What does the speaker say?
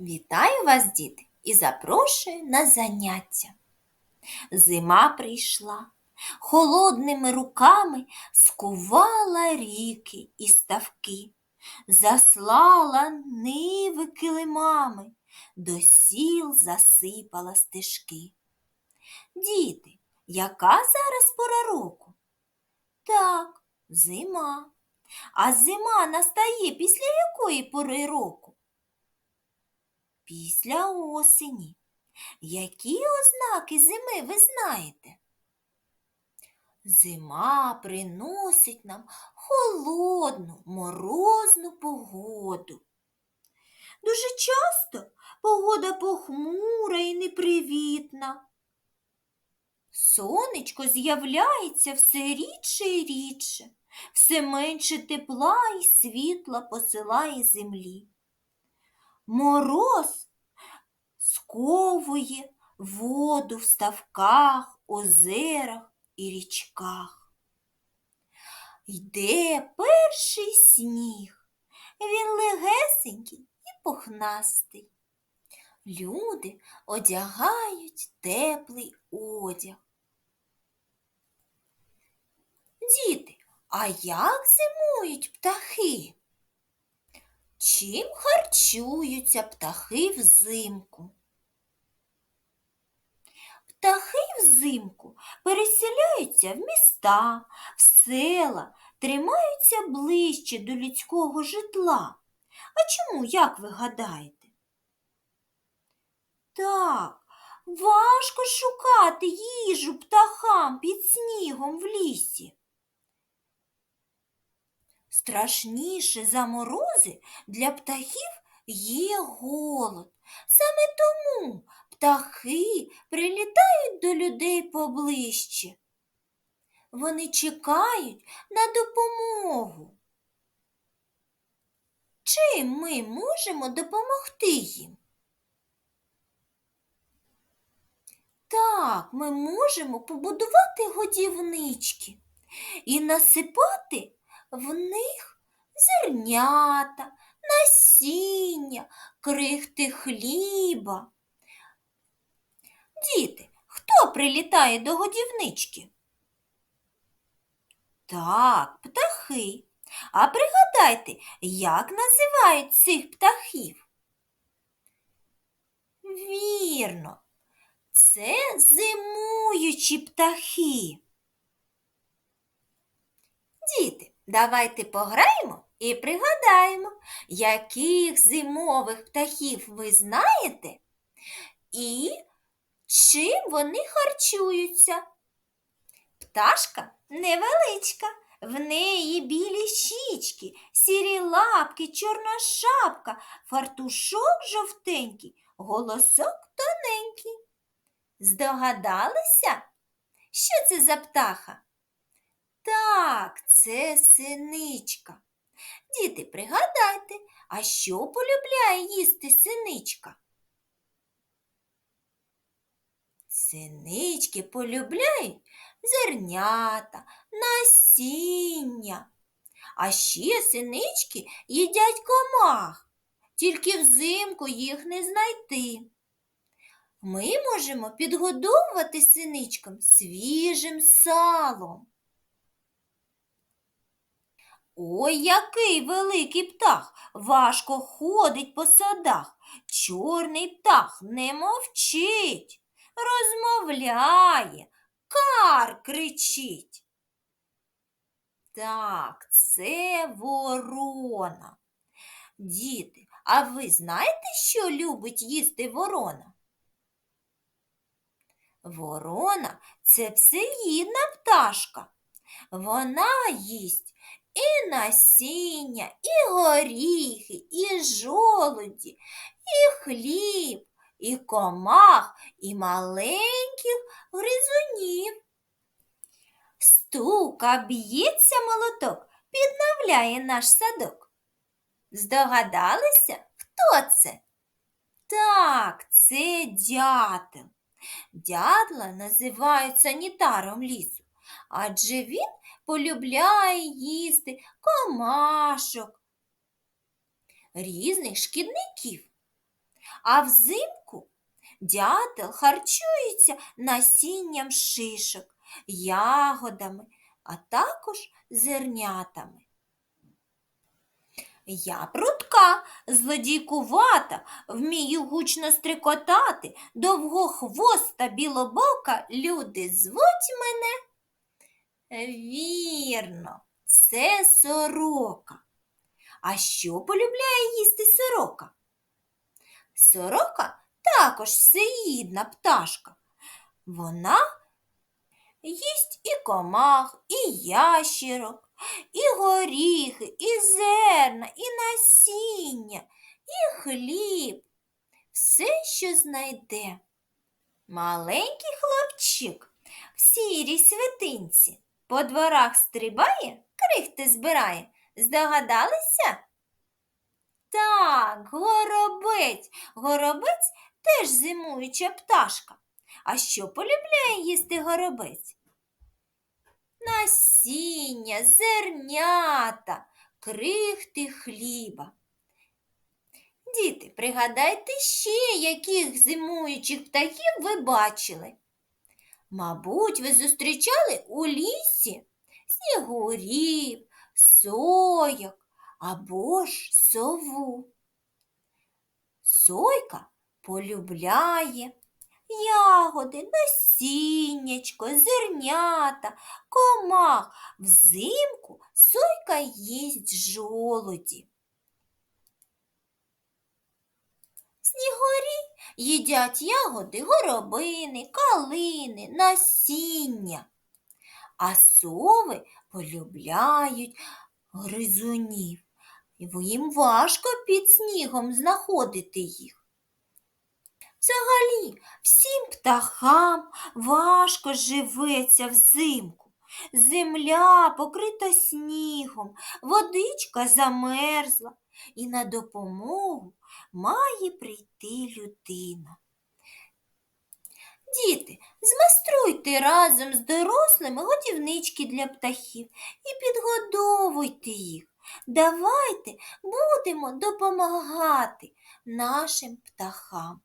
Вітаю вас, діти, і запрошую на заняття. Зима прийшла, холодними руками скувала ріки і ставки, заслала ниви килимами, до сіл засипала стежки. Діти, яка зараз пора року? Так, зима. А зима настає після якої пори року? Після осені. Які ознаки зими ви знаєте? Зима приносить нам холодну, морозну погоду. Дуже часто погода похмура і непривітна. Сонечко з'являється все рідше і рідше, все менше тепла і світла посилає землі. Мороз сковує воду в ставках, озерах і річках. Йде перший сніг, він легесенький і пухнастий. Люди одягають теплий одяг. Діти, а як зимують птахи? Чим харчуються птахи взимку? Птахи взимку переселяються в міста, в села, тримаються ближче до людського житла. А чому, як ви гадаєте? Так, важко шукати їжу птахам під снігом в лісі. Страшніше за морози для птахів є голод. Саме тому птахи прилітають до людей поближче. Вони чекають на допомогу. Чим ми можемо допомогти їм? Так, ми можемо побудувати годівнички і насипати в них зернята, насіння, крихти хліба. Діти, хто прилітає до годівнички? Так, птахи. А пригадайте, як називають цих птахів? Вірно, це зимуючі птахи. Діти, давайте пограємо і пригадаємо, яких зимових птахів ви знаєте і чим вони харчуються. Пташка невеличка, в неї білі щічки, сірі лапки, чорна шапка, фартушок жовтенький, голосок тоненький. Здогадалися, що це за птаха? Так, це синичка. Діти, пригадайте, а що полюбляє їсти синичка? Синички полюбляють зернята, насіння. А ще синички їдять комах, тільки взимку їх не знайти. Ми можемо підгодовувати синичкам свіжим салом. Ой, який великий птах, важко ходить по садах. Чорний птах не мовчить, розмовляє, кар кричить. Так, це ворона. Діти, а ви знаєте, що любить їсти ворона? Ворона це всеїдна пташка. Вона їсть і насіння, і горіхи, і жолуді, і хліб, і комах, і маленьких гризунів. Стука б'ється молоток, підновляє наш садок. Здогадалися, хто це? Так, це дятел. Дятла називають санітаром лісу, адже він полюбляє їсти комашок, різних шкідників. А взимку дятел харчується насінням шишок, ягодами, а також зернятами. Я прутка, злодійкувата, вмію гучно стрикотати, довгохвоста білобока люди звуть мене. Вірно, це сорока. А що полюбляє їсти сорока? Сорока також всеїдна пташка. Вона їсть і комах, і ящірок, і горіхи, і зерна, і насіння, і хліб. Все, що знайде. Маленький хлопчик в сірій святинці по дворах стрибає, крихти збирає. Здогадалися? Так, горобець. Горобець теж зимуюча пташка. А що полюбляє їсти горобець? Насіння, зернята, крихти хліба. Діти, пригадайте ще, яких зимуючих птахів ви бачили. Мабуть, ви зустрічали у лісі снігурів, сойок або ж сову. Сойка полюбляє ягоди, насіннячко, зернята, комах. Взимку сойка їсть жолуді. Снігурі їдять ягоди, горобини, калини, насіння. А сови полюбляють гризунів. Їм важко під снігом знаходити їх. Взагалі, всім птахам важко живеться взимку. Земля покрита снігом, водичка замерзла, і на допомогу має прийти людина. Діти, змайструйте разом з дорослими годівнички для птахів і підгодовуйте їх. Давайте будемо допомагати нашим птахам.